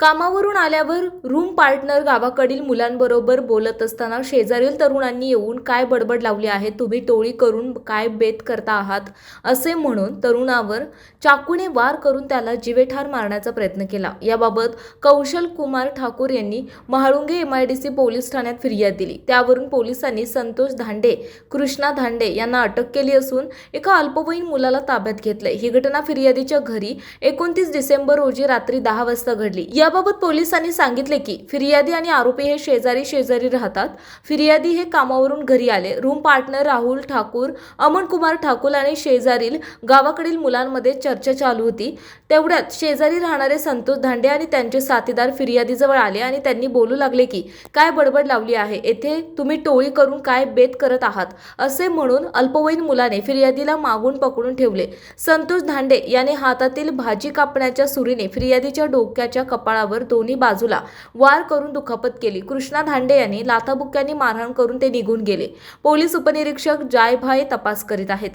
कामावरून आल्यावर room partner गावाकडील मुलांबरोबर बोलत असताना शेजारील तरुणांनी येऊन काय बडबड लावली आहे तुम्ही टोळी करून काय बेत करता आहात? असे म्हणून तरुणावर चाकूने वार करून त्याला जिवेठार मारण्याचा प्रयत्न केला. याबाबत कौशल कुमार ठाकूर यांनी Mahalunge M I D C police ठाण्यात फिर्याद दिली. त्यावरून पोलिसांनी संतोष धांडे कृष्णा धांडे यांना अटक केली असून एका अल्पवयीन मुलाला ताब्यात घेतले ही घटना फिर्यादीच्या घरी एकोणतीस डिसेंबर रोजी रात्री दहा वाजता घडली. याबाबत पोलिसांनी सांगितले की फिर्यादी आणि आरोपी हे शेजारी शेजारी राहतात. फिर्यादी हे कामावरून घरी आले. रूम पार्टनर राहुल ठाकूर अमन कुमार ठाकूर आणि शेजारील गावाकडील मुलांमध्ये चर्चा चालू होती. तेवढ्यात शेजारी राहणारे संतोष धांडे आणि त्यांचे साथीदार फिर्यादीजवळ आले आणि त्यांनी बोलू लागले की काय बडबड लावली आहे? येथे तुम्ही टोळी करून काय बेत करत आहात? असे म्हणून अल्पवयीन मुलाने फिर्यादीला मागून पकडून ठेवले. संतोष धांडे याने हातातील भाजी कापण्याच्या सुरीने फिर्यादीच्या डोक्याच्या कपाळावर दोन्ही बाजूला वार करून दुखापत केली. कृष्णा धांडे यांनी लाथाबुक्क्यांनी मारहाण करून ते निघून गेले. पोलीस उपनिरीक्षक जायभाई तपास करीत आहेत.